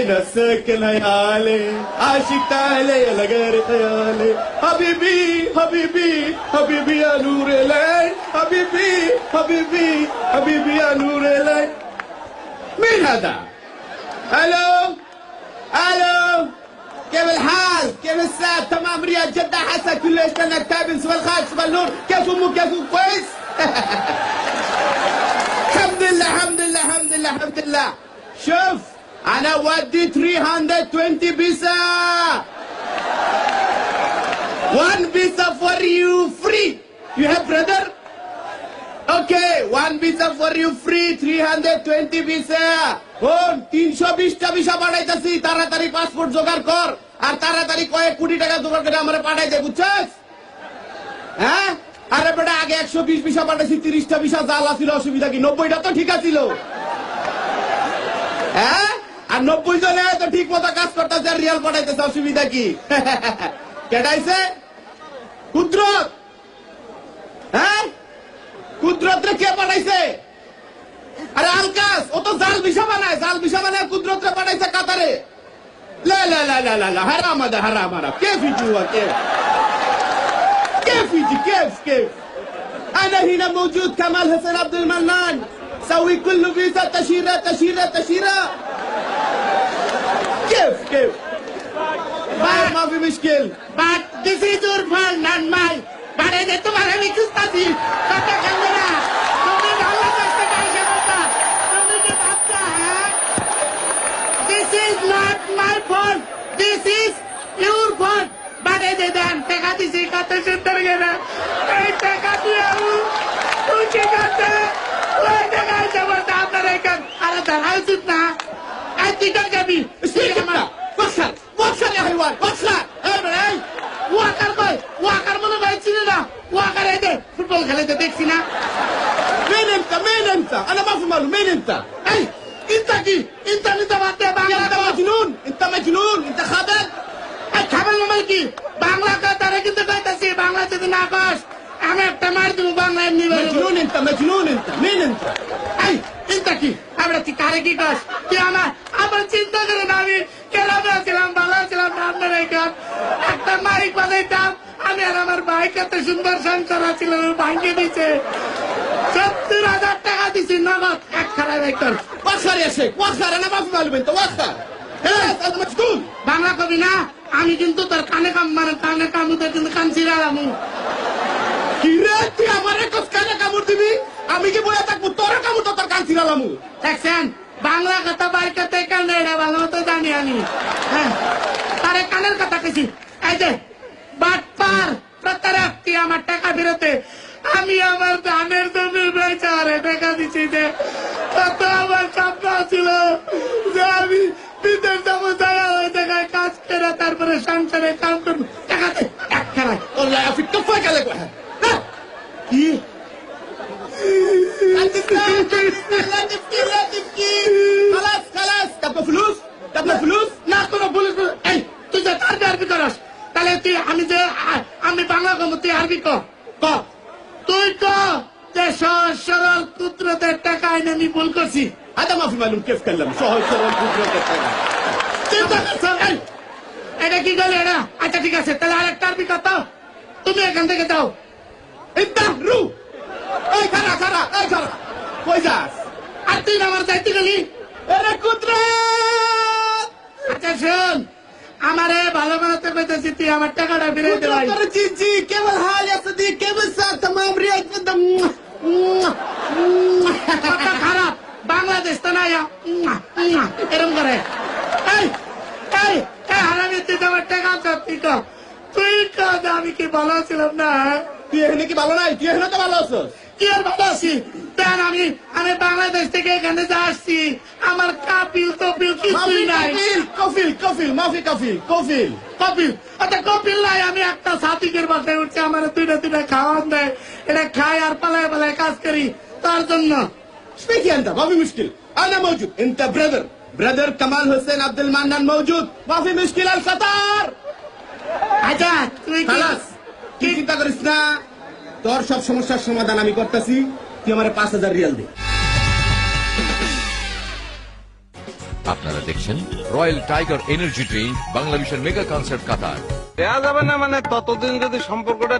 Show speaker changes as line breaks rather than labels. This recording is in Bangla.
عين السكن هيالي عاشق تعالي يا لقاري خيالي حبيبي حبيبي حبيبي يا نور العين حبيبي حبيبي حبيبي يا نور العين مين هذا؟ ألو ألو كيف الحال؟ كيف الساعة؟ تمام رياض جدة حسن كل إيش لنا كابن سوى الخالد سوى النور كيف أمك كيف؟ كويس؟ الحمد لله الحمد لله الحمد لله الحمد لله شوف انا ودي 320 بيسا one visa for you free you have brother okay one visa for you free 320 visa হন তিনশো বিশটা ভিসা পাঠাইতেছি তাড়াতাড়ি পাসপোর্ট জোগাড় কর আর তাড়াতাড়ি কয়েক কোটি টাকা জোগাড় করে আমার পাঠাই দে বুঝছিস হ্যাঁ আরে বেটা আগে একশো বিশ ভিসা পাঠাইছি তিরিশটা ভিসা জাল আছিল অসুবিধা কি নব্বইটা তো ঠিক আছিল হ্যাঁ আর নব্বই জনে তো ঠিক মতো কাজ করতেছে আর রিয়াল পাঠাইতেছে অসুবিধা কি কেটাইছে কুদরত হ্যাঁ কুদরত রে কে পাঠাইছে আরে আলকাস ও তো জাল ভিসা বানায় জাল ভিসা বানায় কুদরত রে পাঠাইছে কাতারে لا لا لا لا لا لا حرام هذا حرام حرام كيف يجي هو كيف كيف يجي كيف كيف انا هنا موجود كمال حسين عبد المنان سوي كل فيزا تشيره تشيره تشيره give, give. Bad mafi mishkil.
But this is your fault, not mine. But I get तुम्हारे भी किस्ता थी. तब तक मेरा. तुमने डाला कस्ता कैसे होता? तुमने तो आपका है. This is not my fault. This is your fault. But I did not. तेरा दिसी का तो चिंतर गया. एक तेरा दिया हूँ. तू चिंता. तू एक तेरा ज़बरदस्त आपने कर. अरे धराई जितना. এই তুই কার যাবি
اسمعي كمان وخر وخر يا حيوان وخر
এই বেটা, এই, ওয়াকার কই ওয়াকার মনে হয় চিনি না ওয়াকার এই যে ফুটবল খেলাতে দেখছি না
مين انت مين انت انا ما في ماله مين انت
এই ইন্তা কি ইন্তা নিতে বাদে বাংলা
انت مجنون انت مجنون انت خبل
এই খাবার মোবাইল কি বাংলা কথারে কিন্তু কইতাছি বাংলা যদি না কস আমি একটা মার দিব বাংলা এমনি বলবো
مجنون انت مجنون انت مين انت
এই ইন্তা কি আমরা তুই কারে কি কস তুই আমার আপনারা চিন্তা না আমি কেরামে ছিলাম ভালো ছিলাম আপনারা এখান একটা মাইক বাজাইতাম আমি আর আমার বাইক এত সুন্দর সংসার আছিল ভাঙ্গে দিছে। সত্তর হাজার টাকা দিছি নগদ। এক খারাপ
একদম এসে না মালবেন তো ওয়াসার
বাংলা কবি না আমি কিন্তু তোর কানে কাম মানে কানে কামু কিন্তু কান
চিরাল আমি। আমার কানে কামড় দিবি? আমি কি বলে থাকব? তোর কামড় তো তোর কান
দেখছেন? বাংলা কথা বাইর করতে কানে এটা ভালো মতো জানি আমি। হ্যাঁ তারে কানের কথা কেছি এই যে, বাটপার প্রত্যেকটি আমার টাকা ফেরতে। আমি আমার ধানের জমি বেচারে টাকা দিচ্ছি যে তুই আরবি ক তুই ক সরল কুদরতের টাকা আইনে আমি ভুল করছি।
আদা মাফি মালুম কেফ করলাম সহজ
সরল কুদরতের টাকা। এটা কি গেল এটা? আচ্ছা ঠিক আছে তাহলে আর একটা আরবি কথা তুমি এখান থেকে যাও।
ইদ্দা রু। এই খারা খারা এই খারা কই যাস?
আর তুই আমার যাইতে গেলি? এরে কুদরত আমারে ভালো বানাতে পেতেছি তুই আমার টাকাটা ফিরে দে ভাই।
জি জি কেবল হাল আসদি কেবল স্যার तमाम রিয়াজ
में খারাপ বাংলাদেশ তো নাই এরকম করে। এই এই এই হারামি তুই আমার টাকা তুই তো তুই তো আমি কি ভালো ছিলাম না হ্যাঁ?
তুই এখানে কি ভালো নাই? তুই এখানে তো ভালো আছো?
কি আর ভালো আছি? আমি আমি বাংলাদেশ থেকে এখানে যা আসছি আমার কাপিল তপিল
কিছু কফিল কফিল মাফি কফিল কফিল
কফিল। আচ্ছা কপিল নাই আমি একটা সাথীকের বাসায় উঠছি আমার দুইটা দুইটা খাওয়ান দেয়। এটা খাই আর পালায় পালায় কাজ করি। তার জন্য
ভাবি মুশকিল। ব্রাদার ব্রাদার কামাল হোসেন আব্দুল মান্নান মাফি মুশকিল আল সাতার
আচ্ছা তুই কি
চিন্তা করিস না তোর সব সমস্যার সমাধান আমি করতেছি তুই আমার পাঁচ হাজার রিয়াল দে।
আপনারা দেখছেন রয়্যাল টাইগার এনার্জি ড্রিঙ্ক বাংলাদেশের মেগা কনসার্ট, কাতার।
দেওয়া যাবে না মানে ততদিন যদি সম্পর্কটা